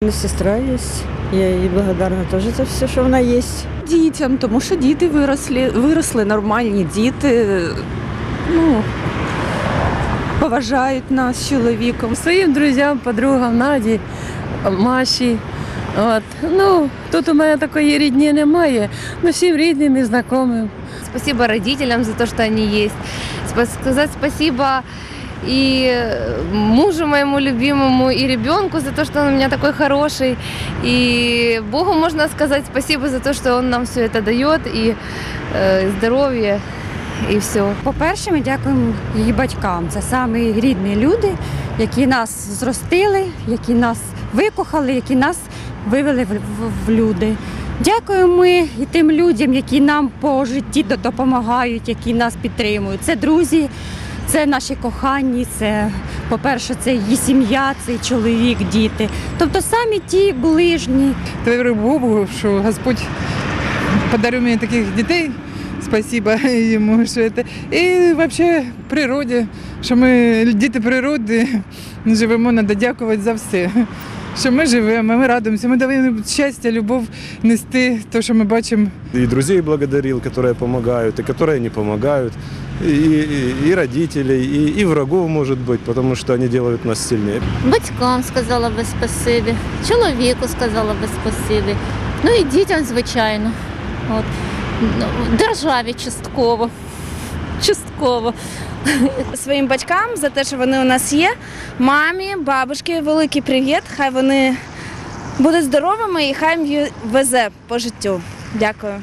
У сестра есть. Я ей благодарна тоже за все, что она есть. дітям, тому що діти виросли, виросли нормальні діти. Ну, поважають нас з чоловіком. своїм друзям, подругам, Наді, Маші. От. Ну, тут у мене такої рідні немає. Ну, всім рідним і знайомим. Спасибо родителям за то, что они есть. Спа- Сказать спасибо и мужу моему любимому, и ребенку за то, что он у меня такой хороший. И Богу можно сказать спасибо за то, что Он нам все это дает, и э, здоровье, и все. По-перше, ми дякуємо її батькам. Це самі рідні люди, які нас зростили, які нас викохали, які нас вивели в, в- в люди. Дякуємо ми і тим людям, які нам по житті допомагають, які нас підтримують. Це друзі, це наші кохані, це, по-перше, це її сім'я, це чоловік, діти. Тобто самі ті ближні, Творю Богу, що Господь подарив мені таких дітей. Спасибо йому, що це. І взагалі природі, що ми діти природи живемо, треба дякувати за все Що ми живемо, ми радуємося, ми повинні щастя, любов нести, те, що ми бачимо И друзей благодарил, которые помогают, и которые не помогают, и, и- и родителей, и, и врагов, может быть, потому что они делают нас сильнее. Батькам сказала би спасибі, чоловіку сказала би спасибі. Ну і дітям, звичайно. От. Ну, Державі частково. Частково. своїм батькам за те, що вони у нас є. Мамі, бабушки, великий привіт. Хай вони будуть здоровими і хай їм везе по життю. Дякую.